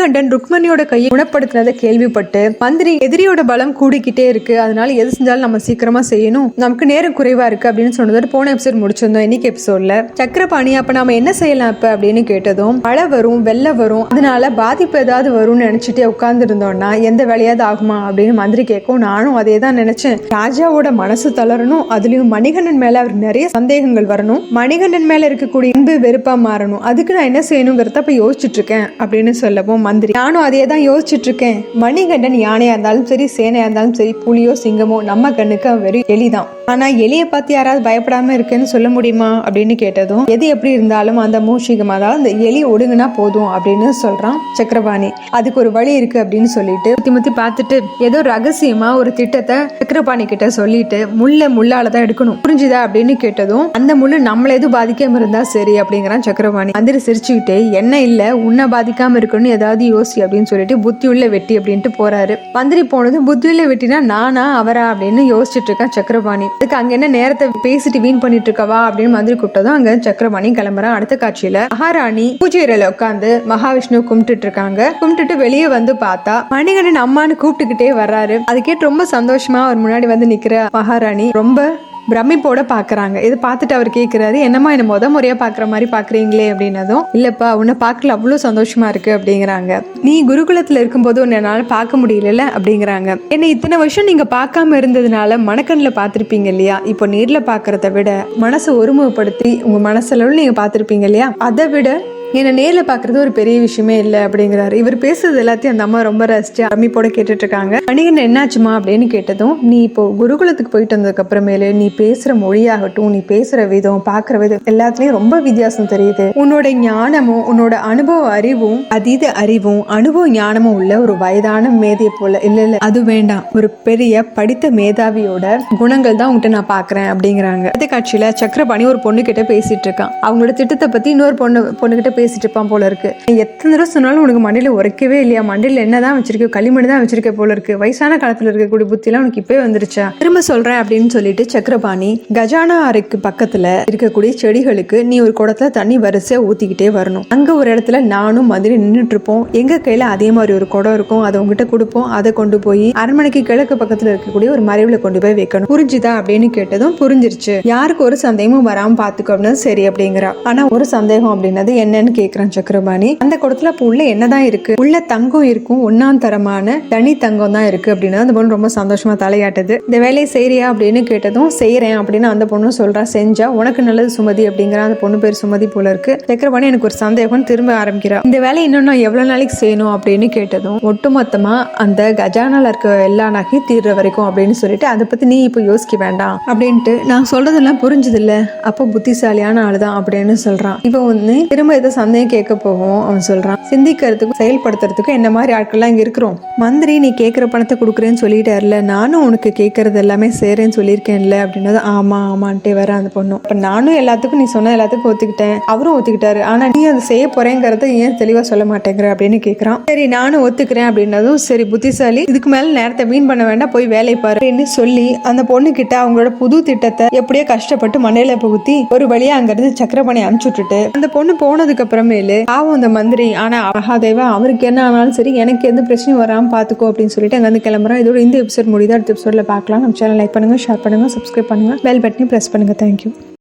மணிகண்டன் ருக்மணியோட கையை குணப்படுத்தினதை கேள்விப்பட்டு மந்திரி எதிரியோட பலம் கூடிக்கிட்டே இருக்கு. அதனால எது செஞ்சாலும் நம்ம சீக்கிரமா செய்யணும். நமக்கு நேரம் குறைவா இருக்கு அப்படின்னு சொன்னதோட போன எபிசோட் முடிச்சிருந்தோம். இன்னைக்கு எபிசோட்ல சக்கரபாணி அப்ப நாம என்ன செய்யலாம் இப்ப அப்படின்னு கேட்டதும் மழை வரும் வெள்ளம் வரும். அதனால பாதிப்பு ஏதாவது வரும்னு நினைச்சிட்டே உட்கார்ந்து இருந்தோம்னா எந்த வேலையாவது ஆகுமா அப்படின்னு மந்திரி கேட்கும் நானும் அதே தான் நினைச்சேன். ராஜாவோட மனசு தளரணும். அதுலயும் மணிகண்டன் மேல அவர் நிறைய சந்தேகங்கள் வரணும். மணிகண்டன் மேல இருக்கக்கூடிய இன்பு வெறுப்பா மாறணும். அதுக்கு நான் என்ன செய்யணுங்கிறத அப்ப யோசிச்சுட்டு இருக்கேன் அப்படின்னு சொல்லவும் மந்திரி நானும் அதே தான் யோசிச்சுட்டு இருக்கேன் மணிகண்டன் யானையா இருந்தாலும் சரி சேனையா இருந்தாலும் சரி புலியோ சிங்கமோ நம்ம கண்ணுக்கு வெறும் எலிதான். ஆனா எலியை பார்த்து யாராவது பயப்படாம இருக்குன்னு சொல்ல முடியுமா? அப்படின்னு கேட்டதும் எது எப்படி இருந்தாலும் அந்த மூஷிகம் அதாவது அந்த எலி ஒடுங்கினா போதும் அப்படின்னு சொல்றான் சக்கரபாணி. அதுக்கு ஒரு வழி இருக்கு அப்படின்னு சொல்லிட்டு முத்தி முத்தி பார்த்துட்டு ஏதோ ரகசியமா ஒரு திட்டத்தை சக்கரபாணி கிட்ட சொல்லிட்டு முள்ள முள்ளால தான் எடுக்கணும். புரிஞ்சுதா? அப்படின்னு கேட்டதும் அந்த முள்ளு நம்மள எதுவும் பாதிக்காம இருந்தா சரி அப்படிங்கிறான் சக்கரபாணி. மந்திரி சிரிச்சுக்கிட்டே என்ன இல்ல உன்னை பாதிக்காம இருக்கணும்னு ஏதாவது யோசி அப்படின்னு சொல்லிட்டு புத்தி உள்ள வெட்டி அப்படின்ட்டு போறாரு. மந்திரி போனது புத்தி உள்ள வெட்டினா நானா அவரா? அப்படின்னு யோசிச்சுட்டு இருக்கான் சக்கரபாணி. அதுக்கு அங்க என்ன நேரத்தை பேசிட்டு வீண் பண்ணிட்டு இருக்கவா அப்படின்னு மந்திரி கூப்பிட்டதும் அங்க சக்கரபாணி கிளம்புறான் அடுத்த காட்சியில மகாராணி பூஜை உட்காந்து மகாவிஷ்ணு கும்பிட்டுட்டு இருக்காங்க. கும்பிட்டுட்டு வெளியே வந்து பார்த்தா மணிகண்டன் அம்மான்னு கூப்பிட்டுக்கிட்டே வர்றாரு. அது கேட்டு ரொம்ப சந்தோஷமா அவர் முன்னாடி வந்து நிக்கிற மகாராணி ரொம்ப பிரமிப்போட பாக்குறாங்க. இது பார்த்துட்டு அவர் கேட்குறாரு என்னம்மா என்ன முத முறையாக பார்க்குற மாதிரி பார்க்குறீங்களே அப்படின்னதும் இல்லைப்பா உன்னை பார்க்கல அவ்வளோ சந்தோஷமா இருக்கு அப்படிங்கிறாங்க. நீ குருகுலத்தில் இருக்கும்போது உன்னை என்னால் பார்க்க முடியல அப்படிங்கிறாங்க. என்னை இத்தனை வருஷம் நீங்கள் பார்க்காம இருந்ததுனால மனக்கண்ணில் பார்த்துருப்பீங்க இல்லையா? இப்போ நேரில் பார்க்கறத விட மனசை ஒருமுகப்படுத்தி உங்கள் மனசளவில் நீங்கள் பார்த்துருப்பீங்க இல்லையா? அதை விட என்னை நேரில் பார்க்கறது ஒரு பெரிய விஷயமே இல்லை அப்படிங்கிறாரு. இவர் பேசுறது எல்லாத்தையும் அந்த அம்மா ரொம்ப ரசிச்சு அமைப்போட கேட்டுட்டு இருக்காங்க. மணிகன் என்னாச்சுமா அப்படின்னு கேட்டதும் நீ இப்போ குருகுலத்துக்கு போயிட்டு வந்ததுக்கு அப்புறமேலு நீ பேசுற மொழியாகட்டும் நீ பேசுற விதம் பார்க்குற விதம் எல்லாத்துலயும் ரொம்ப வித்தியாசம் தெரியுது. உன்னோட ஞானமும் உன்னோட அனுபவ அறிவும் அதீத அறிவும் அனுபவ ஞானமும் உள்ள ஒரு வயதான மேதையை போல. இல்ல இல்ல அது வேண்டாம். ஒரு பெரிய படித்த மேதாவியோட குணங்கள் தான் உங்ககிட்ட நான் பாக்குறேன் அப்படிங்கிறாங்க. அடுத்த காட்சியில சக்கரபாணி ஒரு பொண்ணு கிட்ட பேசிட்டு இருக்கான். அவங்களோட திட்டத்தை பத்தி இன்னொரு பொண்ணு பொண்ணுகிட்ட பேசிட்டு இருப்பான் போல இருக்கு. எத்தனை தடவை சொன்னாலும் உனக்கு மண்டையில உரைக்கவே இல்லையா? மண்டையில என்னதான் வச்சிருக்கோ களிமண் தான் வச்சிருக்க போல இருக்கு. வயசான காலத்துல இருக்கக்கூடிய புத்திலாம் உனக்கு இப்பவே வந்துருச்சா? திரும்ப சொல்றேன் அப்படின்னு சொல்லிட்டு சக்கர பாணி கஜானா அறைக்கு பக்கத்துல இருக்கக்கூடிய செடிகளுக்கு நீ ஒரு குடத்துல தண்ணி வரிசையா ஊத்திக்கிட்டே வரணும். அங்க ஒரு இடத்துல நானும் மதுரை நின்றுட்டு இருப்போம் எங்க கையில அதே மாதிரி ஒரு குடம் இருக்கும். அதை உங்ககிட்ட கொடுப்போம். அதை கொண்டு போய் அரண்மனைக்கு கிழக்கு பக்கத்துல இருக்கக்கூடிய ஒரு மறைவுல கொண்டு போய் வைக்கணும். புரிஞ்சுதா அப்படின்னு கேட்டதும் புரிஞ்சிருச்சு. யாருக்கு ஒரு சந்தேகமும் வராம பாத்துக்கோ சரி அப்படிங்கிறா. ஆனா ஒரு சந்தேகம் அப்படின்னது என்னன்னு கேக்குறான் சக்கரபாணி. அந்த குடத்துல அப்ப உள்ள என்னதான் இருக்கு? உள்ள தங்கம் இருக்கும். ஒன்னாம் தரமான தனி தங்கம் தான் இருக்கு அப்படின்னு அந்த பொண்ணு ரொம்ப சந்தோஷமா தலையாட்டுது. இந்த வேலையை செய்யறியா அப்படின்னு கேட்டதும் செய்கிறேன் அப்படின்னு அந்த பொண்ணு சொல்கிறா செஞ்சா உனக்கு நல்லது சுமதி அப்படிங்கிற அந்த பொண்ணு பேர் சுமதி போல இருக்கு. சக்கரபாணி எனக்கு ஒரு சந்தேகம் திரும்ப ஆரம்பிக்கிறா. இந்த வேலையை இன்னும் நான் நாளைக்கு செய்யணும்? அப்படின்னு கேட்டதும் ஒட்டுமொத்தமாக அந்த கஜானால இருக்க எல்லா நகையும் தீர்ற வரைக்கும் அப்படின்னு சொல்லிட்டு அதை பற்றி நீ இப்போ யோசிக்க வேண்டாம் அப்படின்ட்டு நான் சொல்றதெல்லாம் புரிஞ்சதில்ல அப்போ புத்திசாலியான ஆளுதான் அப்படின்னு சொல்றான் இப்போ வந்து திரும்ப ஏதோ சந்தேகம் கேட்க போவோம் அவன் சொல்றான் சிந்திக்கிறதுக்கும் செயல்படுத்துறதுக்கும் என்ன மாதிரி ஆட்கள்லாம் இங்கே இருக்கிறோம்? மந்திரி நீ கேட்குற பணத்தை கொடுக்குறேன்னு சொல்லிட்டாருல நானும் உனக்கு கேட்கறது எல்லாமே செய்கிறேன்னு சொல்லியிருக்கேன்ல அப்படின்னு அப்படின்னது ஆமா ஆமான்ட்டே வர அந்த பொண்ணு. அப்ப நானும் எல்லாத்துக்கும் நீ சொன்ன எல்லாத்துக்கும் ஒத்துக்கிட்டேன். அவரும் ஒத்துக்கிட்டாரு. ஆனா நீ அதை செய்ய போறேங்கிறத ஏன் தெளிவா சொல்ல மாட்டேங்கிற அப்படின்னு கேட்குறான் சரி நானும் ஒத்துக்கிறேன் அப்படின்னதும் சரி புத்திசாலி இதுக்கு மேல நேரத்தை வீண் பண்ண வேண்டாம் போய் வேலை பாரு அப்படின்னு சொல்லி அந்த பொண்ணு கிட்ட அவங்களோட புது திட்டத்தை எப்படியோ கஷ்டப்பட்டு மண்டையில புகுத்தி ஒரு வழியா அங்கிருந்து சக்கரபாணி அனுப்பிச்சு விட்டுட்டு அந்த பொண்ணு போனதுக்கு அப்புறமேலு பாவம் அந்த மந்திரி. ஆனா மகாதேவா அவருக்கு என்ன ஆனாலும் சரி எனக்கு எந்த பிரச்சனையும் வராம பாத்துக்கோ அப்படின்னு சொல்லிட்டு அங்க வந்து கிளம்புறோம் இதோட இந்த எபிசோட் முடியுது. அடுத்த எபிசோட்ல பார்க்கலாம். நம்ம சேனல் லைக் பண்ணுங்க ஷேர் பண்ணுங்க சப்ஸ்கிரைப் பண்ணுங்கள் பெல் பட்டனையும் ப்ரெஸ் பண்ணுங்கள் தேங்க்யூ